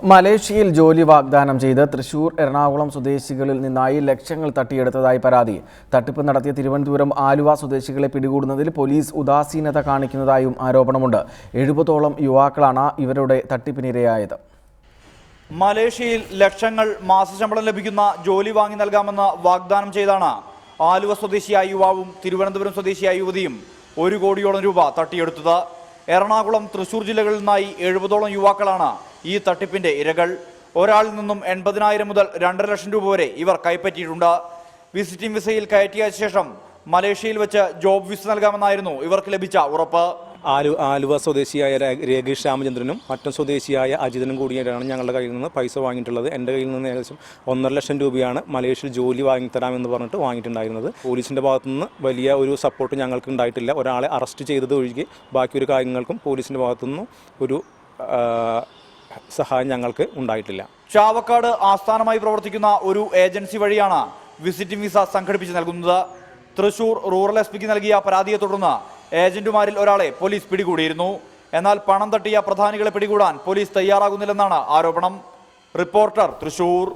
മലേഷ്യയിൽ ജോലി വാഗ്ദാനം ചെയ്ത് തൃശൂർ എറണാകുളം സ്വദേശികളിൽ നിന്നായി ലക്ഷങ്ങൾ തട്ടിയെടുത്തതായി പരാതി. തട്ടിപ്പ് നടത്തിയ തിരുവനന്തപുരം ആലുവ സ്വദേശികളെ പിടികൂടുന്നതിൽ പോലീസ് ഉദാസീനത കാണിക്കുന്നതായും ആരോപണമുണ്ട്. എഴുപതോളം യുവാക്കളാണ് ഇവരുടെ തട്ടിപ്പിനിരയായത്. മലേഷ്യയിൽ ലക്ഷങ്ങൾ മാസശമ്പളം ലഭിക്കുന്ന ജോലി വാങ്ങി നൽകാമെന്ന് വാഗ്ദാനം ചെയ്താണ് ആലുവ സ്വദേശിയായ യുവാവും തിരുവനന്തപുരം സ്വദേശിയായ യുവതിയും ഒരു കോടിയോളം രൂപ തട്ടിയെടുത്തത്. എറണാകുളം തൃശൂർ ജില്ലകളിൽ നിന്നായി എഴുപതോളം യുവാക്കളാണ് ഈ തട്ടിപ്പിന്റെ ഇരകൾ ഒരാളിൽ നിന്നും എൺപതിനായിരം മുതൽ രണ്ടര ലക്ഷം രൂപ വരെ ഇവർ കൈപ്പറ്റിയിട്ടുണ്ട്. വിസിറ്റിംഗ് വിസയിൽ കയറ്റിയ ശേഷം മലേഷ്യയിൽ വെച്ച് ജോബ് വിസ നൽകാമെന്നായിരുന്നു ഇവർക്ക് ലഭിച്ച ഉറപ്പ്. ആലു ആലുവ സ്വദേശിയായ രേഖേഷ് രാമചന്ദ്രനും മറ്റും സ്വദേശിയായ അജിതനും കൂടിയിട്ടാണ് ഞങ്ങളുടെ കയ്യിൽ നിന്ന് പൈസ വാങ്ങിയിട്ടുള്ളത്. എന്റെ കയ്യിൽ നിന്ന് ഏകദേശം ഒന്നര ലക്ഷം രൂപയാണ് മലേഷ്യയിൽ ജോലി വാങ്ങിത്തരാമെന്ന് പറഞ്ഞിട്ട് വാങ്ങിയിട്ടുണ്ടായിരുന്നത്. പോലീസിന്റെ ഭാഗത്തുനിന്ന് വലിയ ഒരു സപ്പോർട്ട് ഞങ്ങൾക്ക് ഉണ്ടായിട്ടില്ല. ഒരാളെ അറസ്റ്റ് ചെയ്തത് ഒഴികെ ബാക്കി ഒരു കാര്യങ്ങൾക്കും പോലീസിന്റെ ഭാഗത്തുനിന്ന് ഒരു സഹായം ഞങ്ങൾക്ക് ഉണ്ടായിട്ടില്ല. ചാവക്കാട് ആസ്ഥാനമായി പ്രവർത്തിക്കുന്ന ഒരു ഏജൻസി വഴിയാണ് വിസിറ്റിംഗ് വിസ സംഘടിപ്പിച്ച് നൽകുന്നത്. തൃശൂർ റൂറൽ എസ് പിക്ക് നൽകിയ പരാതിയെ തുടർന്ന് ഏജന്റുമാരിൽ ഒരാളെ പോലീസ് പിടികൂടിയിരുന്നു. എന്നാൽ പണം തട്ടിയ പ്രധാനികളെ പിടികൂടാൻ പോലീസ് തയ്യാറാകുന്നില്ലെന്നാണ് ആരോപണം. റിപ്പോർട്ടർ തൃശൂർ.